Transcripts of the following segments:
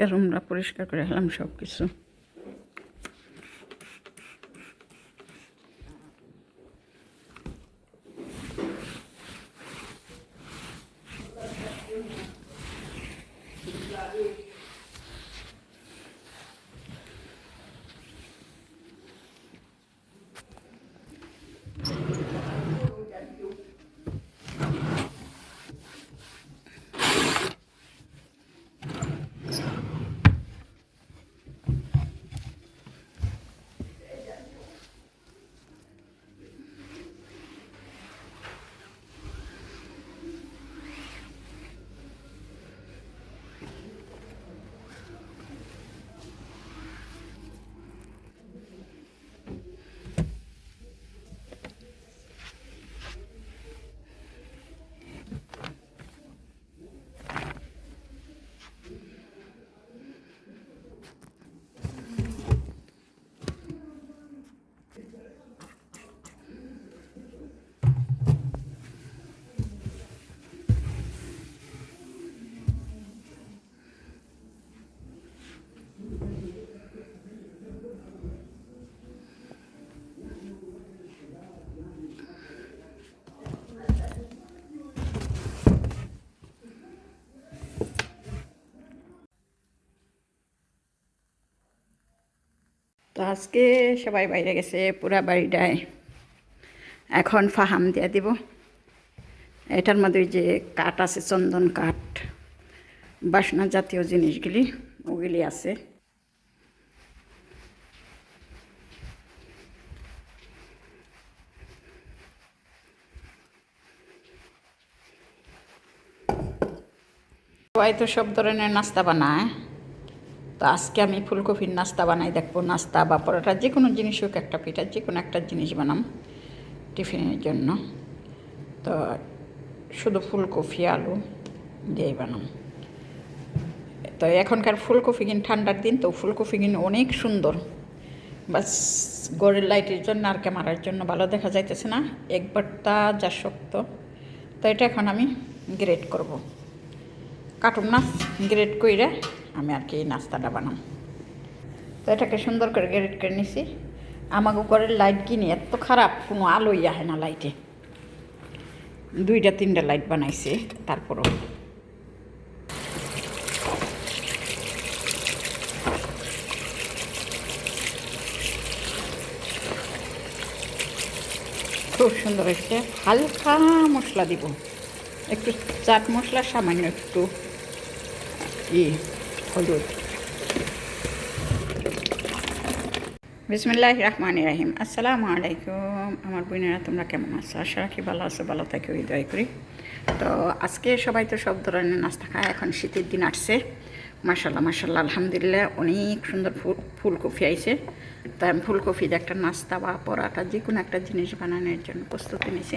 আজকে রুমরা পরিষ্কার করে হলাম সব কিছু আজকে সবাই বাইরে গেছে, পুরা বাড়িটায়। এখন ফাহাম দিয়ে দিব। এটার মধ্যে যে কাঠ আছে, চন্দন কাঠ, বাসনা জাতীয় জিনিসগুলি, ওগুলি আছে। সবাই তো সব ধরনের নাস্তা বানায়। তো আজকে আমি ফুলকপির নাস্তা বানাই। দেখব নাস্তা বা পরোটা, যে কোনো জিনিস হোক, একটা পিঠা, যে কোনো একটা জিনিস বানাম টিফিনের জন্য। তো শুধু ফুলকপি, আলু দিয়েই বানাম। তো এখনকার ফুলকপি কিন ঠান্ডার দিন, তো ফুলকপি কিন অনেক সুন্দর। বাস, গড়ের লাইটের জন্য আর ক্যামেরার জন্য ভালো দেখা যাইতেছে না, একবার তা যা শক্ত। তো এটা এখন আমি গ্রেড করব। কাটুন না গ্রেড কইরা আমি আর কি এই নাস্তাটা বানাম। তো এটাকে সুন্দর করে গ্রেট করে নিছি। আমাকে ঘরের লাইট কিনি এত খারাপ, কোনো আলোই আহে না লাইটে দুইটা, তিনটা লাইট বানাইছি, তারপরও। খুব সুন্দর হয়েছে। হালকা মশলা দিব। একটু চাট মশলা, সামান্য একটু ই হলুদ বিসমুল্লাহ রহমান রাহিম। আসসালামু আলাইকুম। আমার বোনেরা, তোমরা কেমন আছো? আশা রাখি ভালো আছো, ভালো থাকি, হৃদয় করি। তো আজকে সবাই তো সব ধরনের নাস্তা খায়, এখন শীতের দিন আসছে। মাসাল্লাহ মাসাল্লাহ আলহামদুলিল্লাহ, অনেক সুন্দর ফুল, ফুলকপি আইছে। তাই আমি ফুলকপি দিয়ে একটা নাস্তা বা পরাটা যে কোনো একটা জিনিস বানানোর জন্য প্রস্তুতি নিয়েছি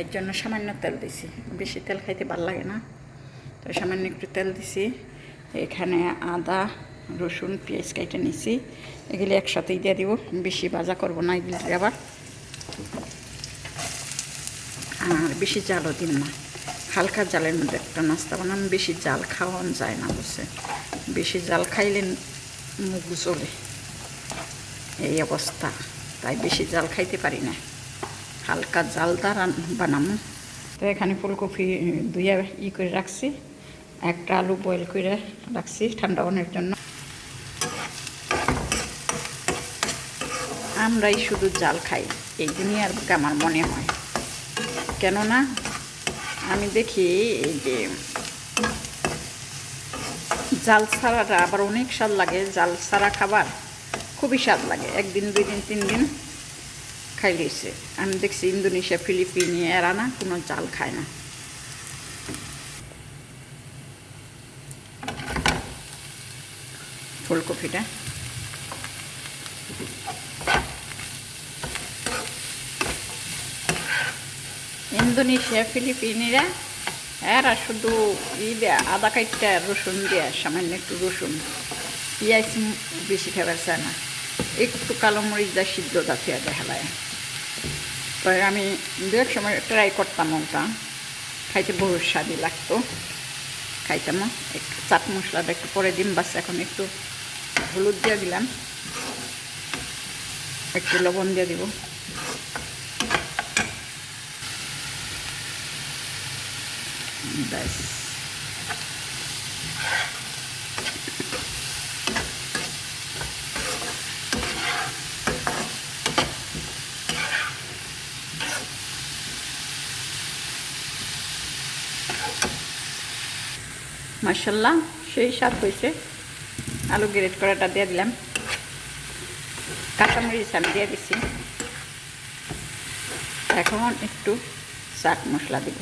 এর জন্য সামান্য তেল দিছি। বেশি তেল খাইতে ভালো লাগে না। তো সামান্য একটু তেল দিছি। এখানে আদা, রসুন, পেঁয়াজ কেটে নিছি। এগুলি একসাথেই দিয়ে দিব। বেশি ভাজা করব না এগুলি আবার। আর বেশি জালও দিন না। হালকা জালের মধ্যে একটা নাস্তা বানান বেশি জাল খাওয়ান যায় না বুঝছে বেশি জাল খাইলে মুখ চলে। এই অবস্থা। তাই বেশি জাল খাইতে পারি না। হালকা জালদা বানাম। তো এখানে ফুলকপি দুইয়া ই করে রাখছি। একটা আলু বয়েল করে রাখছি ঠান্ডা বানের জন্য। আমরাই শুধু জাল খাই, এই দুনিয়ার আমার মনে হয়। কেননা, আমি দেখি এই যে জাল ছাড়াটা আবার অনেক স্বাদ লাগে, জাল ছাড়া খাবার খুবই স্বাদ লাগে। একদিন দুই দিন তিন দিন খাই লইছে আমি দেখছি ইন্দোনেশিয়া, ফিলিপিনি, এরা না কোনো জাল খায় না। ফুলকপিটা। ইন্দোনেশিয়া, ফিলিপিনিরা, এরা শুধু ই দেয়া আদা কাইটটা রসুন দেয়া, সামান্য একটু রসুন। পেঁয়াজ বেশি খাবার চায় না। একটু কালো মরিচ দা সিদ্ধ দা ফিয়া দেখালায় তো আমি দু এক সময় ট্রাই করতাম ওটা। খাইতে বহু স্বাদই লাগতো। খাইতাম একটু চাট মশলাটা একটু পরে দিন বাস এখন একটু হলুদ দিয়ে দিলাম। একটু লবণ দিয়ে দিব। ব্যাস। মার্শাল্লাহ সেই স্বাদ হয়েছে। আলু গ্রেট করাটা দিয়ে দিলাম। কাঁচামরিচ আমি দিয়ে দিছি। এখন একটু চাট মশলা দিব।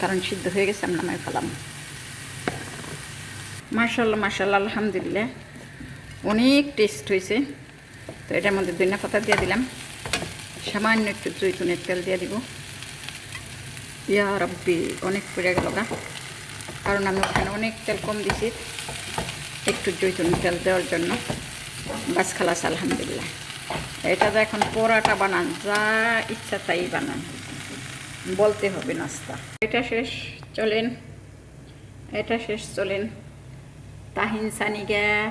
কারণ সিদ্ধ হয়ে গেছে, আমি নামাই ফেলাম। মার্শাল্লাহ মার্শাল্লাহ আলহামদুলিল্লাহ। অনেক টেস্ট হয়েছে। তো এটার মধ্যে দইনা পাতা দিয়ে দিলাম। সামান্য একটু জৈতুনের তেল দিয়ে দিব। ইয়া অনেক পড়ে গেল কারণ আমি ওখানে অনেক তেল কম দিছি। একটু জৈতুন তেল দেওয়ার জন্য। বাস খালাস, আলহামদুলিল্লাহ। এটা তো এখন পোড়াটা বানান, যা ইচ্ছা তাই বানান। বলতে হবে নাস্তা। এটা শেষ, চলেন। এটা শেষ, চলেন। তাহিন সানিগা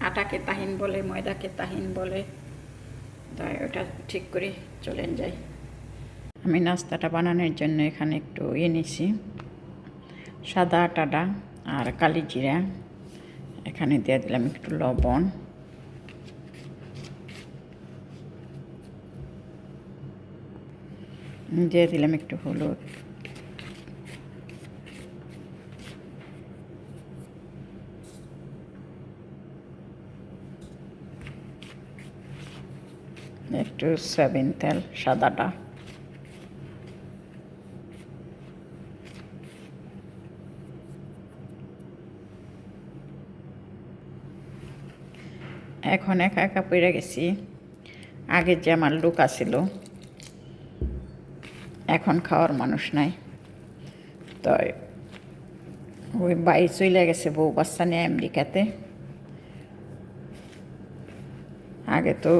আটাকে তাহিন বলে, ময়দাকে তাহিন বলে। তাই ওটা ঠিক করে চলেন যাই। আমি নাস্তাটা বানানোর জন্য এখানে একটু ইয়ে নিছি। সাদা আটাটা আর কালি জিরা। এখানে দিয়ে দিলাম একটু লবণ। দিয়ে দিলাম একটু হলুদ। একটু সয়াবিন তেল সাদাটা। এখন একা একা পড়ে গেছি। আগে যে আমার লোক আছিল, এখন খাওয়ার মানুষ নাই। তো ওই বাই চলে গেছে বউ বাচ্চা নিয়ে আমেরিকাতে। আগে তো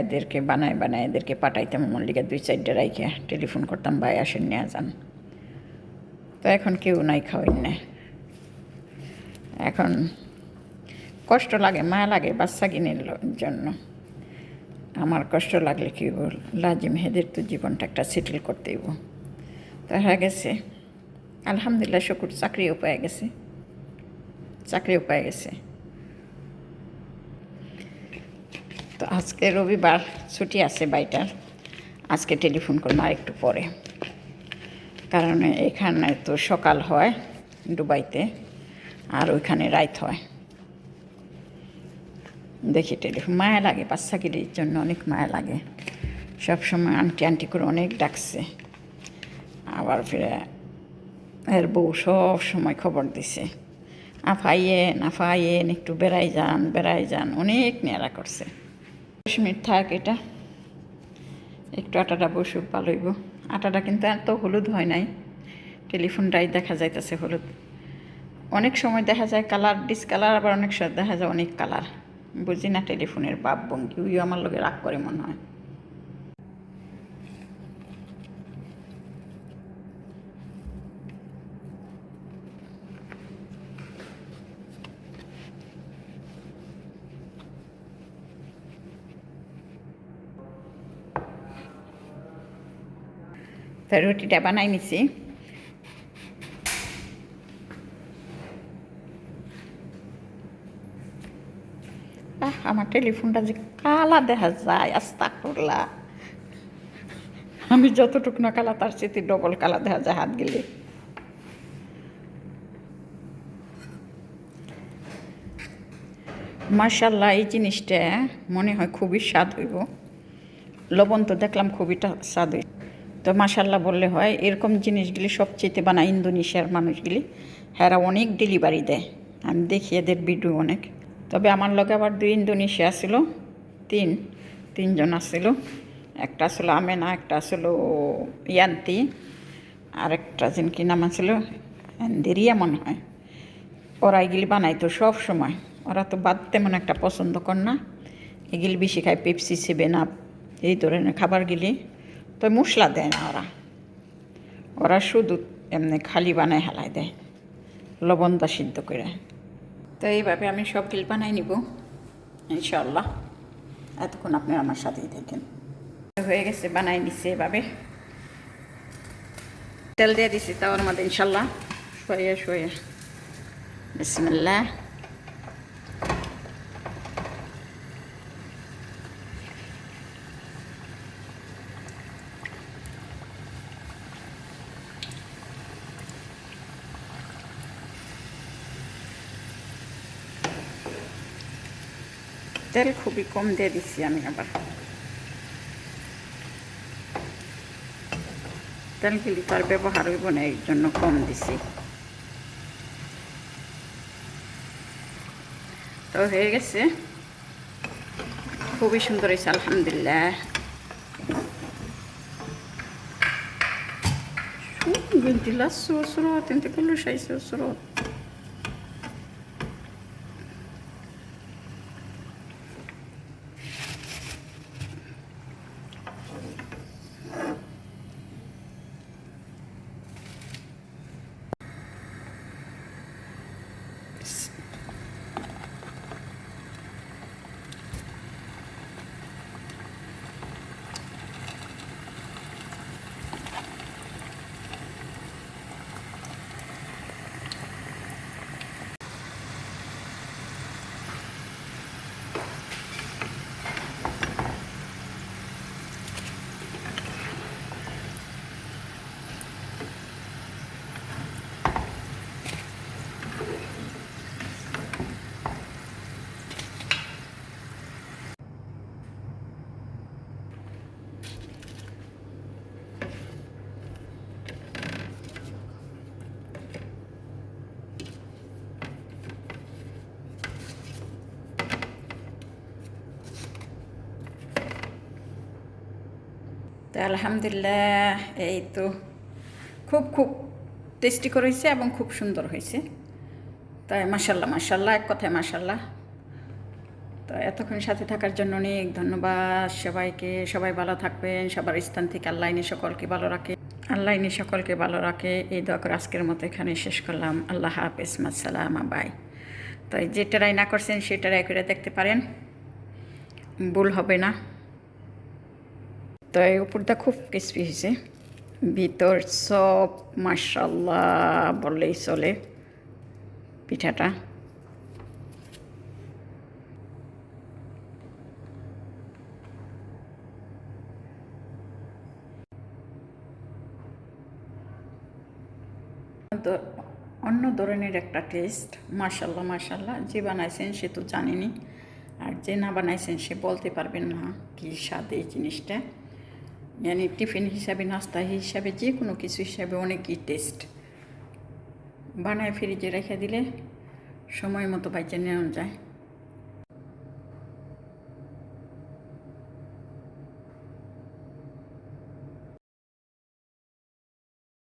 এদেরকে বানায় বানায় এদেরকে পাঠাইতাম লিগে দুই চারটে রাইখে টেলিফোন করতাম, ভাই আসেন নিয়ে যান। তো এখন কেউ নাই খাওয়াই না এখন কষ্ট লাগে মায়া লাগে বাচ্চা কিনের জন্য। আমার কষ্ট লাগলে কি বল লাজিম হেদের তো জীবনটা একটা সেটেল করতেই তো হয়ে গেছে। আলহামদুলিল্লাহ, শুকুর। চাকরিও পেয়ে গেছে। চাকরিও পেয়ে গেছে। তো আজকে রবিবার, ছুটি আছে বাইটার আজকে টেলিফোন করব আর একটু পরে। কারণ এখানে তো সকাল হয় দুবাইতে, আর ওইখানে রাত হয়। দেখি টেলিফোন মায়া লাগে বাচ্চা বাচ্চাগিরির জন্য অনেক মায়া লাগে। সবসময় আন্টি আন্টি করে অনেক ডাকছে। আবার ফিরে এর বউ সব সময় খবর দিছে। আফাইয়েন আফাইয়েন, একটু বেড়াই যান বেড়াই যান, অনেক নেড়া করছে। দশ মিনিট থাক এটা। একটু আটাটা বসুক ভালোইব আটাটা কিন্তু এত হলুদ হয় নাই। টেলিফোনটাই দেখা যাইতেছে হলুদ। অনেক সময় দেখা যায় কালার ডিসকালার আবার অনেক সময় দেখা যায় অনেক কালার। বুঝি না টেলিফোনের বাপ ভঙ্গি ওই আমার লোকে রাগ করে মনে হয়। রুটিটা বানাই নিছি আহ, আমার টেলিফোনটা যে কালা দেখা যায় আস্তা করলা আমি যতটুকু না কালা, তার চেয়ে ডবল কালা দেখা যায় হাত গেলে। মার্শাল্লাহ এই জিনিসটা মনে হয় খুবই স্বাদ হইব। লবণ তো দেখলাম খুবই স্বাদ হইব তো মার্শাল্লাহ বললে হয়, এরকম জিনিসগুলি সবচেয়ে বানায় ইন্দোনেশিয়ার মানুষগুলি। হ্যাঁ অনেক ডেলিভারি দেয়। আমি দেখি এদের ভিডিও অনেক। তবে আমার লগে আবার দুই ইন্দোনেশিয়া ছিল, তিন, তিনজন আসছিল একটা আসলো আমেনা, একটা আসলো ইয়ান্তি আর একটা যেন কি নাম আছিল? দেরিয়া মনে হয়। ওরা এগুলি বানাইতো সব সময়। ওরা তো বাদ তেমন একটা পছন্দ কর না। এগুলি বেশি খায় পেপসি, সেভেন আপ, এই ধরনের খাবারগুলি তো মশলা দেয় না ওরা। ওরা শুধু এমনি খালি বানায় হেলায় দেয়, লবণ দা সিদ্ধ করে। তো এইভাবে আমি সব গিল বানাই নিব ইনশাল্লাহ এতক্ষণ আপনি আমার সাথেই থাকেন। হয়ে গেছে, বানাই নিচ্ছে এভাবে। তেল দিয়ে দিছি তাওয়ার মধ্যে ইনশাল্লাহ শোয়ে শোয়ে। বিসমিল্লাহ। তেল খুবই কম দিয়ে দিচ্ছি আমি আবার তেলগুলি তার ব্যবহার হইব না এর জন্য কম দিছি তো হয়ে গেছে খুবই সুন্দর হয়েছে আলহামদুলিল্লাহ Gândila să o surot, te-am tăcut lușa să o surot. আলহামদুলিল্লাহ, এই তো খুব খুব টেস্টি করেছে এবং খুব সুন্দর হয়েছে। তাই মাসাল্লাহ মাসাল্লাহ এক কথায় মাসাল্লাহ তো এতক্ষণ সাথে থাকার জন্য অনেক ধন্যবাদ। সবাইকে, সবাই ভালো থাকবেন, সবার স্থান থেকে আল্লাহ সকলকে ভালো রাখে। আল্লাহ সকলকে ভালো রাখে। এই দোয়া করে আজকের মতো এখানে শেষ করলাম। আল্লাহ হাফেজ, মাসালাম, বাই। তো যে ট্রাই না করছেন সে ট্রাই করে দেখতে পারেন। ভুল হবে না। তো এই উপরটা খুব ক্রিসপি হয়েছে। ভিতর সব মাসাল্লাহ বললেই চলে পিঠাটা। অন্য ধরনের একটা টেস্ট মাশাল্লাহ মাশাল্লাহ যে বানাইছেন সে তো জানেনি। আর যে না বানাইছেন সে বলতে পারবেন না কি স্বাদ এই জিনিসটা। মানে টিফিন হিসাবে, নাস্তা হিসাবে যে কোনো কিছু হিসাবে অনেকই টেস্ট বানায় ফ্রিজে রেখে দিলে সময় মতো বাইচে নেওয়া যায়।